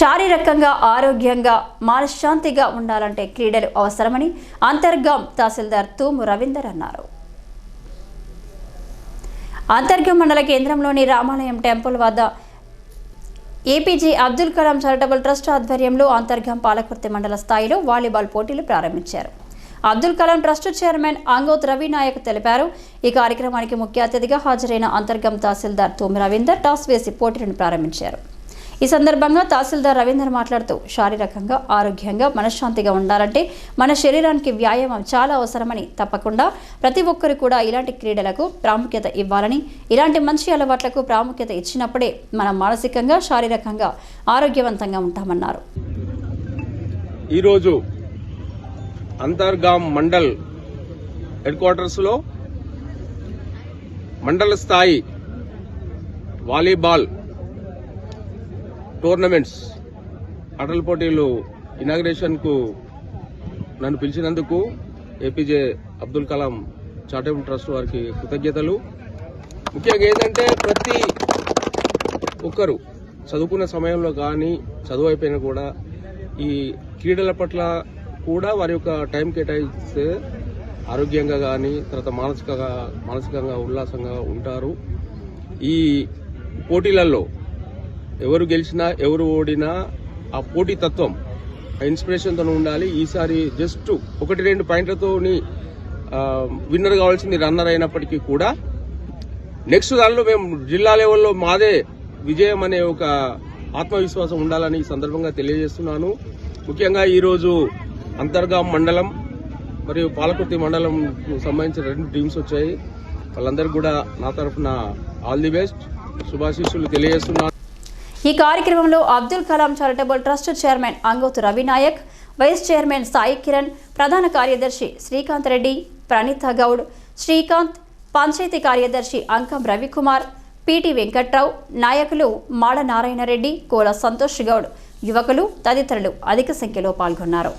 శారీరకంగా ఆరోగ్యంగా మనశ్శాంతిగా ఉండాలంటే క్రీడలు అవసరమని అంతర్గాం తహసీల్దార్ తూము రవీందర్ అన్నారు. అంతర్గం మండల కేంద్రంలోని రామాలయం టెంపుల్ వద్ద APJ Abdul Kalam charitable trust ఆధ్వర్యంలో అంతర్గం పాలకుర్తి మండల స్థాయిలో వాలీబాల్ పోటీలు ప్రారంభించారు. అబ్దుల్ కలాం ట్రస్ట్ చైర్మన్ అంగోత్ రవి నాయక్ తెలిపారు. ఈ కార్యక్రమానికి ముఖ్య అతిథిగా హాజరైన అంతర్గం తహసీల్దార్ తూమి రవీందర్ టాస్ వేసి పోటీలను ప్రారంభించారు. ఈ సందర్భంగా తహసీల్దార్ రవీందర్ మాట్లాడుతూ శారీరకంగా ఆరోగ్యంగా మనశ్శాంతిగా ఉండాలంటే మన శరీరానికి వ్యాయామం చాలా అవసరమని తప్పకుండా ప్రతి ఒక్కరు కూడా ఇలాంటి క్రీడలకు ప్రాముఖ్యత ఇవ్వాలని ఇలాంటి మంచి అలవాట్లకు ప్రాముఖ్యత ఇచ్చినప్పుడే మనం మానసికంగా శారీరకంగా ఆరోగ్యవంతంగా ఉంటామన్నారు. ఈరోజు అంతర్గాం మండల్ హెడ్ క్వార్టర్స్లో మండల స్థాయి వాలీబాల్ టోర్నమెంట్స్ ఆటల పోటీలు ఇనాగ్రేషన్కు నన్ను పిలిచినందుకు APJ Abdul Kalam charitable trust వారికి కృతజ్ఞతలు. ముఖ్యంగా ఏంటంటే ప్రతి ఒక్కరు చదువుకున్న సమయంలో కానీ చదువు అయిపోయినా కూడా ఈ క్రీడల పట్ల కూడా వారి యొక్క టైం కేటాయిస్తే ఆరోగ్యంగా కానీ తర్వాత మానసికంగా మానసికంగా ఉల్లాసంగా ఉంటారు. ఈ పోటీలలో ఎవరు గెలిచినా ఎవరు ఓడినా ఆ పోటీ తత్వం ఆ ఇన్స్పిరేషన్తో ఉండాలి. ఈసారి జస్ట్ ఒకటి రెండు పాయింట్లతోని విన్నర్ కావాల్సింది రన్నర్ అయినప్పటికీ కూడా నెక్స్ట్ దానిలో మేము జిల్లా లెవెల్లో మాదే విజయం అనే ఒక ఆత్మవిశ్వాసం ఉండాలని ఈ సందర్భంగా తెలియజేస్తున్నాను. ముఖ్యంగా ఈరోజు అంతర్గాం మండలం మరియు పాలకుర్తి మండలం సంబంధించిన రెండు టీమ్స్ వచ్చాయి. వాళ్ళందరికీ కూడా నా తరఫున ఆల్ ది బెస్ట్. శుభాశీస్సులు తెలియజేస్తున్నాను. ఈ కార్యక్రమంలో Abdul Kalam charitable trust chairman Angoth Ravi Nayak vice chairman Sai Kiran ప్రధాన కార్యదర్శి శ్రీకాంత్ రెడ్డి ప్రణీత గౌడ్ శ్రీకాంత్ పంచాయతీ కార్యదర్శి అంకం రవికుమార్ పిటి వెంకట్రావు నాయకులు మాడ నారాయణరెడ్డి కోల సంతోష్ గౌడ్ యువకులు తదితరులు అధిక సంఖ్యలో పాల్గొన్నారు.